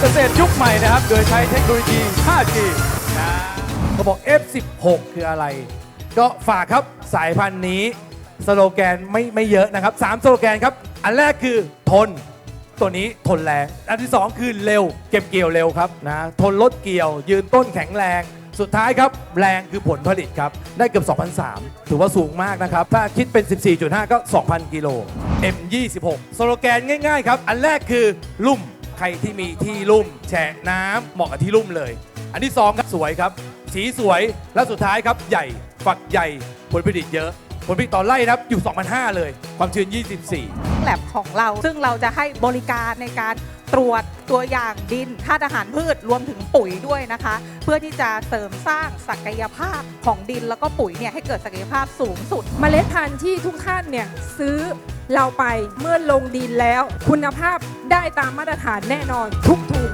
เกษตรยุคใหม่นะครับ โดยใช้เทคโนโลยี 5G นะเขาบอก F16 คืออะไร ก็ฝากครับสายพันธุ์นี้ สโลแกนไม่ไม่เยอะนะครับ3สโลแกนครับ อันแรกคือทน ตัวนี้ทนแรง อันที่ 2 คือเร็ว เก็บเกี่ยวเร็วครับนะทนลดเกี่ยว ยืนต้นแข็งแรงสุดท้ายครับ แรงคือผลผลิตครับ ได้เกือบ 2,003ถือว่าสูงมากนะครับ ถ้าคิดเป็น 14.5 ก็ 2,000 กิโล M26 สโลแกนง่ายๆครับ อันแรกคือลุ่ม ใครที่มีที่ลุ่ม แฉะน้ำเหมาะกับที่ลุ่มเลย อันที่สองครับสวยครับ สีสวยและสุดท้ายครับใหญ่ฝักใหญ่ผลผลิตเยอะ ผลผลิตต่อไร่นะครับอยู่ 2,500 เลย ความชื้น 24 แลบของเรา ซึ่งเราจะให้บริการในการตรวจตัวอย่างดินธาตุอาหารพืชรวมถึงปุ๋ยด้วยนะคะ เพื่อที่จะเสริมสร้างศักยภาพของดินแล้วก็ปุ๋ยเนี่ยให้เกิดศักยภาพสูงสุด เมล็ดพันธุ์ที่ทุกท่านเนี่ยซื้อเราไปเมื่อลงดินแล้ว คุณภาพได้ตามมาตรฐานแน่นอนทุกถุง